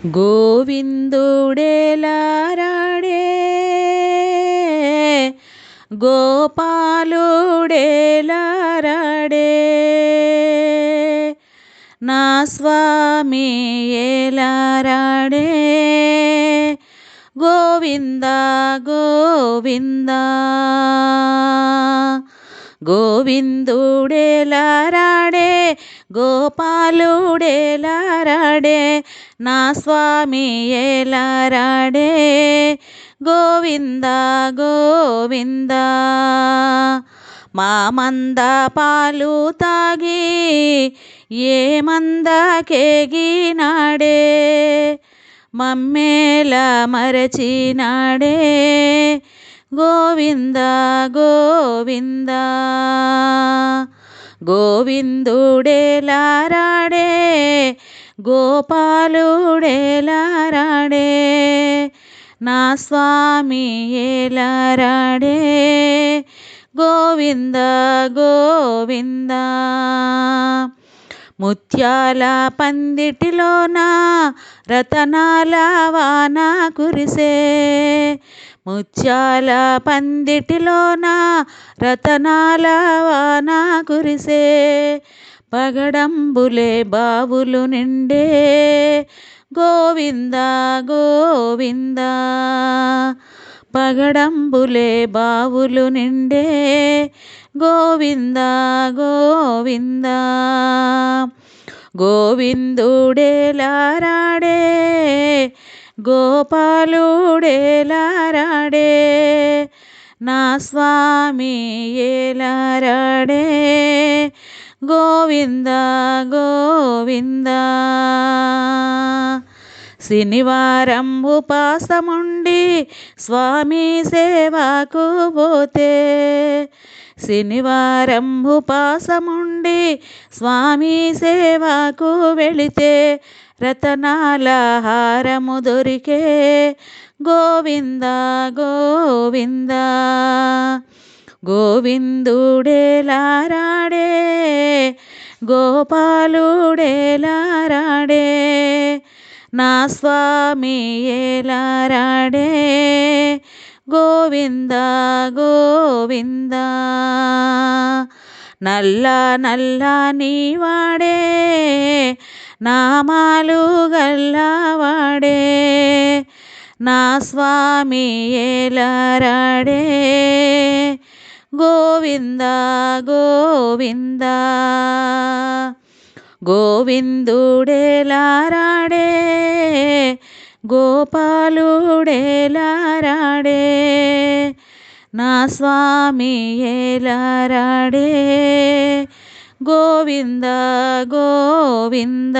గోవిందుడేలారాడే గోపాలుడేలారాడే నా స్వామి ఏలారాడే గోవింద గోవింద గోవిందుడేలారాడే గోపాలుడేలారాడే నా స్వామి ఏలారాడే? గోవింద గోవింద. మా మంద పాలు తాగి ఏ మంద కేగినాడే? మమ్మేల మరచినాడే? గోవింద గోవింద. గోవిందుడేలారాడే? గోపాలుడేలారాడే నా స్వామి ఏలారాడే. గోవింద గోవింద ముత్యాల పందిటిలోన రతనాల వాన కురిసే. ముత్యాల పందిటిలోన రతనాల వాన కురిసే. పగడంబులే బావులు నిండే. గోవింద గోవింద పగడంబులే బావులు నిండే. గోవింద గోవింద గోవిందుడేలారాడే గోపాలుడేలారాడే నా స్వామి ఏలారాడే. గోవింద గోవింద. శనివారం ఉపాసముండి స్వామి సేవకు పోతే శనివారం ఉపాసముండి స్వామి సేవకు వెళితే రతనాల హారము దొరికే గోవింద గోవిందా. గోవిందుడేలారాడే గోపాలుడేలారాడే నా స్వామి ఏలారాడే గోవింద గోవింద. నల్ల నల్ల నీవాడే నామాలు గల్లవాడే నా స్వామి ఏలారాడే గోవింద గోవింద. గోవిందుడేలారాడే గోపాలుడేలారాడే నా స్వామి ఏలారాడే గోవింద గోవింద.